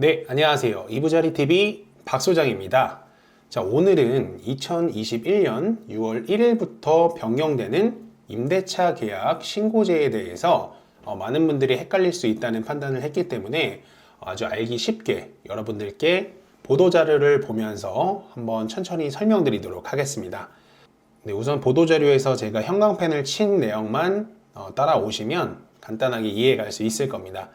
네, 안녕하세요. 이부자리 TV 박 소장입니다. 자, 오늘은 2021년 6월 1일부터 변경되는 임대차 계약 신고제에 대해서 어, 많은 분들이 헷갈릴 수 있다는 판단을 했기 때문에 아주 알기 쉽게 여러분들께 보도자료를 보면서 한번 천천히 설명드리도록 하겠습니다. 네, 우선 보도자료에서 제가 형광펜을 친 내용만 어, 따라오시면 간단하게 이해가 갈수 있을 겁니다.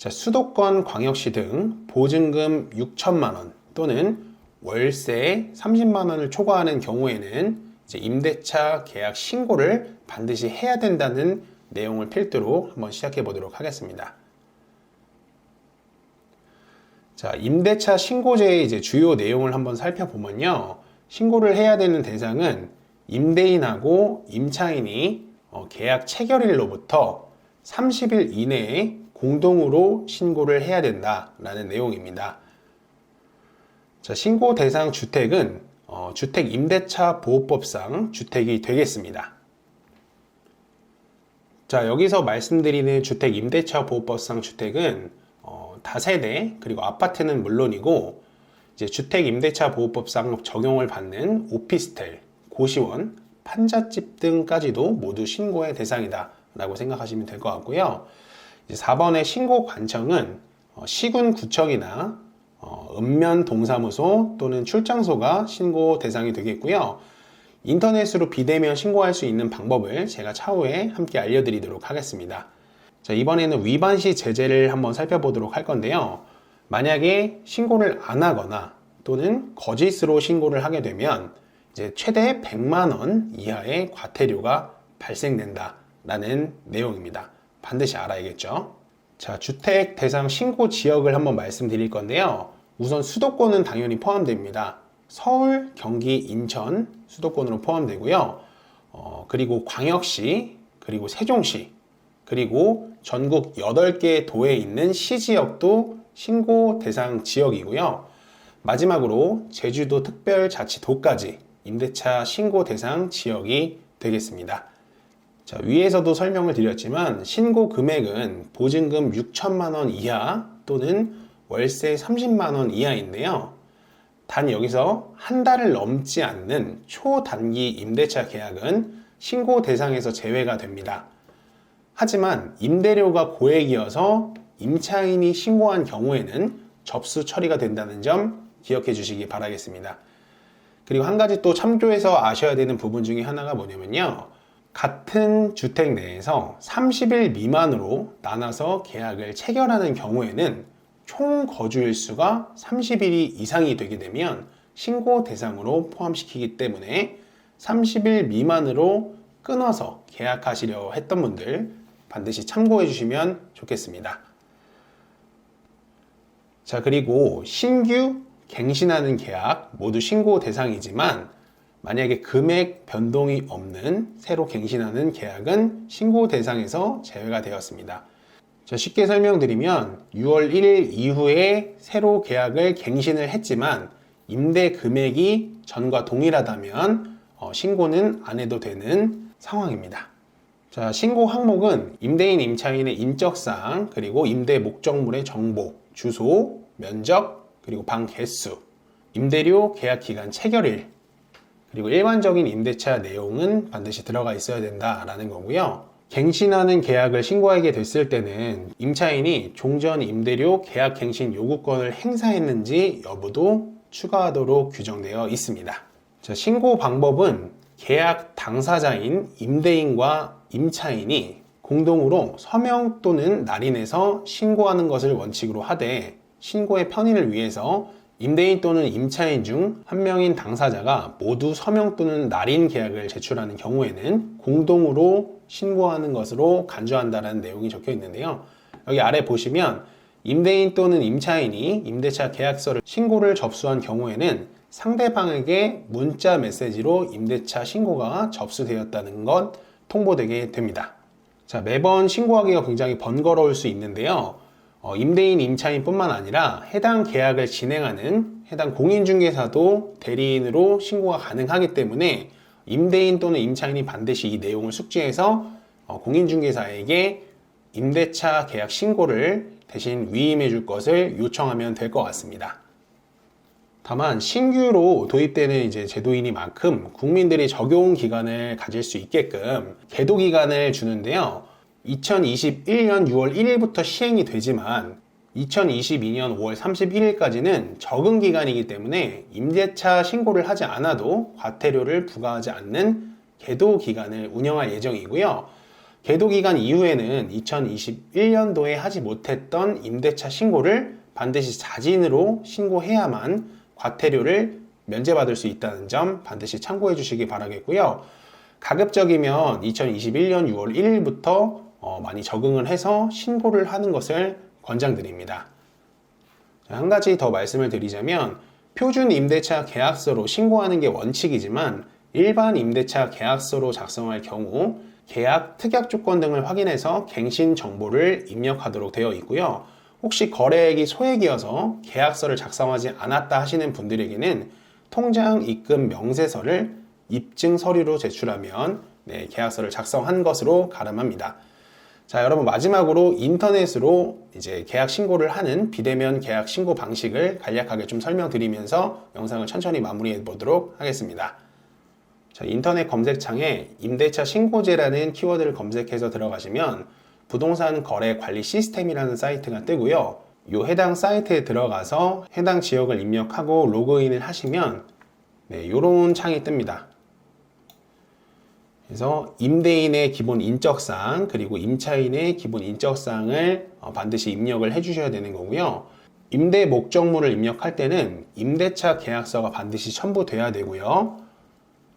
자, 수도권 광역시 등 보증금 6천만 원 또는 월세 30만 원을 초과하는 경우에는 임대차 계약 신고를 반드시 해야 된다는 내용을 필두로 한번 시작해 보도록 하겠습니다. 자, 임대차 신고제의 이제 주요 내용을 한번 살펴보면요. 신고를 해야 되는 대상은 임대인하고 임차인이 어, 계약 체결일로부터 30일 이내에 공동으로 신고를 해야 된다라는 내용입니다. 자, 신고 대상 주택은 어, 주택 임대차 보호법상 주택이 되겠습니다. 자, 여기서 말씀드리는 주택 임대차 보호법상 주택은 어, 다세대 그리고 아파트는 물론이고 이제 주택 임대차 보호법상 적용을 받는 오피스텔, 고시원, 판잣집 등까지도 모두 신고의 대상이다라고 생각하시면 될 것 같고요. 이제 4번의 신고 관청은 어, 시군 구청이나 어, 읍면 동사무소 또는 출장소가 신고 대상이 되겠고요. 인터넷으로 비대면 신고할 수 있는 방법을 제가 차후에 함께 알려드리도록 하겠습니다. 자, 이번에는 위반 시 제재를 한번 살펴보도록 할 건데요. 만약에 신고를 안 하거나 또는 거짓으로 신고를 하게 되면 이제 최대 100만 원 이하의 과태료가 발생된다라는 내용입니다. 반드시 알아야겠죠. 자, 주택 대상 신고 지역을 한번 말씀드릴 건데요. 우선 수도권은 당연히 포함됩니다. 서울, 경기, 인천 수도권으로 포함되고요. 어, 그리고 광역시, 그리고 세종시, 그리고 전국 8개 도에 있는 시 지역도 신고 대상 지역이고요. 마지막으로 제주도 특별자치도까지 임대차 신고 대상 지역이 되겠습니다. 자, 위에서도 설명을 드렸지만 신고 금액은 보증금 6천만 원 이하 또는 월세 30만 원 이하인데요. 단 여기서 한 달을 넘지 않는 초단기 임대차 계약은 신고 대상에서 제외가 됩니다. 하지만 임대료가 고액이어서 임차인이 신고한 경우에는 접수 처리가 된다는 점 기억해 주시기 바라겠습니다. 그리고 한 가지 또 참조해서 아셔야 되는 부분 중에 하나가 뭐냐면요. 같은 주택 내에서 30일 미만으로 나눠서 계약을 체결하는 경우에는 총 거주일 수가 30일이 이상이 되게 되면 신고 대상으로 포함시키기 때문에 30일 미만으로 끊어서 계약하시려 했던 분들 반드시 참고해 주시면 좋겠습니다. 자, 그리고 신규 갱신하는 계약 모두 신고 대상이지만 만약에 금액 변동이 없는 새로 갱신하는 계약은 신고 대상에서 제외가 되었습니다. 자, 쉽게 설명드리면 6월 1일 이후에 새로 계약을 갱신을 했지만 임대 금액이 전과 동일하다면 어, 신고는 안 해도 되는 상황입니다. 자, 신고 항목은 임대인 임차인의 인적사항 그리고 임대 목적물의 정보, 주소, 면적, 그리고 방 개수, 임대료 계약 기간 체결일, 그리고 일반적인 임대차 내용은 반드시 들어가 있어야 된다라는 거고요. 갱신하는 계약을 신고하게 됐을 때는 임차인이 종전 임대료 계약 갱신 요구권을 행사했는지 여부도 추가하도록 규정되어 있습니다. 자, 신고 방법은 계약 당사자인 임대인과 임차인이 공동으로 서명 또는 날인해서 신고하는 것을 원칙으로 하되 신고의 편의를 위해서 임대인 또는 임차인 중 한 명인 당사자가 모두 서명 또는 날인 계약을 제출하는 경우에는 공동으로 신고하는 것으로 간주한다는 내용이 적혀 있는데요. 여기 아래 보시면 임대인 또는 임차인이 임대차 계약서를 신고를 접수한 경우에는 상대방에게 문자 메시지로 임대차 신고가 접수되었다는 것 통보되게 됩니다. 자, 매번 신고하기가 굉장히 번거로울 수 있는데요. 어, 임대인, 임차인뿐만 아니라 해당 계약을 진행하는 해당 공인중개사도 대리인으로 신고가 가능하기 때문에 임대인 또는 임차인이 반드시 이 내용을 숙지해서 어, 공인중개사에게 임대차 계약 신고를 대신 위임해 줄 것을 요청하면 될 것 같습니다. 다만 신규로 도입되는 이제 제도이니만큼 국민들이 적용 기간을 가질 수 있게끔 계도 기간을 주는데요. 2021년 6월 1일부터 시행이 되지만 2022년 5월 31일까지는 적응 기간이기 때문에 임대차 신고를 하지 않아도 과태료를 부과하지 않는 계도 기간을 운영할 예정이고요. 계도 기간 이후에는 2021년도에 하지 못했던 임대차 신고를 반드시 자진으로 신고해야만 과태료를 면제받을 수 있다는 점 반드시 참고해 주시기 바라겠고요. 가급적이면 2021년 6월 1일부터 어, 많이 적응을 해서 신고를 하는 것을 권장드립니다. 자, 한 가지 더 말씀을 드리자면 표준 임대차 계약서로 신고하는 게 원칙이지만 일반 임대차 계약서로 작성할 경우 계약 특약 조건 등을 확인해서 갱신 정보를 입력하도록 되어 있고요. 혹시 거래액이 소액이어서 계약서를 작성하지 않았다 하시는 분들에게는 통장 입금 명세서를 입증 서류로 제출하면 네, 계약서를 작성한 것으로 가름합니다. 자, 여러분 마지막으로 인터넷으로 이제 계약 신고를 하는 비대면 계약 신고 방식을 간략하게 좀 설명드리면서 영상을 천천히 마무리해 보도록 하겠습니다. 자, 인터넷 검색창에 임대차 신고제라는 키워드를 검색해서 들어가시면 부동산 거래 관리 시스템이라는 사이트가 뜨고요. 이 해당 사이트에 들어가서 해당 지역을 입력하고 로그인을 하시면 네, 이런 창이 뜹니다. 그래서 임대인의 기본 인적사항 그리고 임차인의 기본 인적사항을 어, 반드시 입력을 해주셔야 되는 거고요. 임대 목적물을 입력할 때는 임대차 계약서가 반드시 첨부돼야 되고요.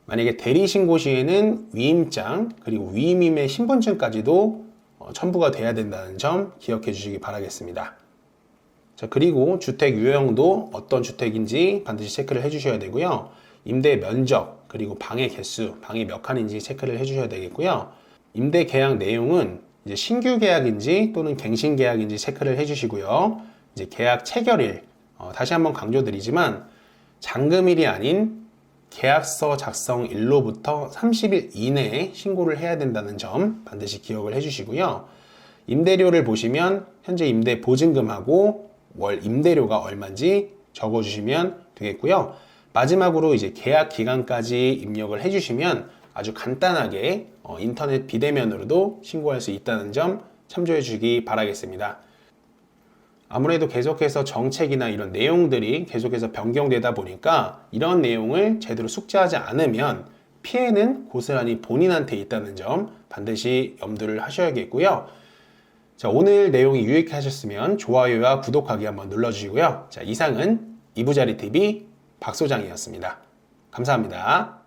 만약에 대리 신고 시에는 위임장 그리고 위임임의 신분증까지도 어, 첨부가 돼야 된다는 점 기억해 주시기 바라겠습니다. 자, 그리고 주택 유형도 어떤 주택인지 반드시 체크를 해 주셔야 되고요. 임대 면적, 그리고 방의 개수, 방이 몇 칸인지 체크를 해 주셔야 되겠고요. 임대 계약 내용은 이제 신규 계약인지 또는 갱신 계약인지 체크를 해 주시고요. 이제 계약 체결일, 어, 다시 한번 강조드리지만 잔금일이 아닌 계약서 작성 일로부터 30일 이내에 신고를 해야 된다는 점 반드시 기억을 해주시고요. 임대료를 보시면 현재 임대 보증금하고 월 임대료가 얼마인지 적어주시면 되겠고요. 마지막으로 이제 계약 기간까지 입력을 해주시면 아주 간단하게 어, 인터넷 비대면으로도 신고할 수 있다는 점 참조해 주시기 바라겠습니다. 아무래도 계속해서 정책이나 이런 내용들이 계속해서 변경되다 보니까 이런 내용을 제대로 숙지하지 않으면 피해는 고스란히 본인한테 있다는 점 반드시 염두를 하셔야겠고요. 자, 오늘 내용이 유익하셨으면 좋아요와 구독하기 한번 눌러주시고요. 자, 이상은 이부자리 TV 박 소장이었습니다. 감사합니다.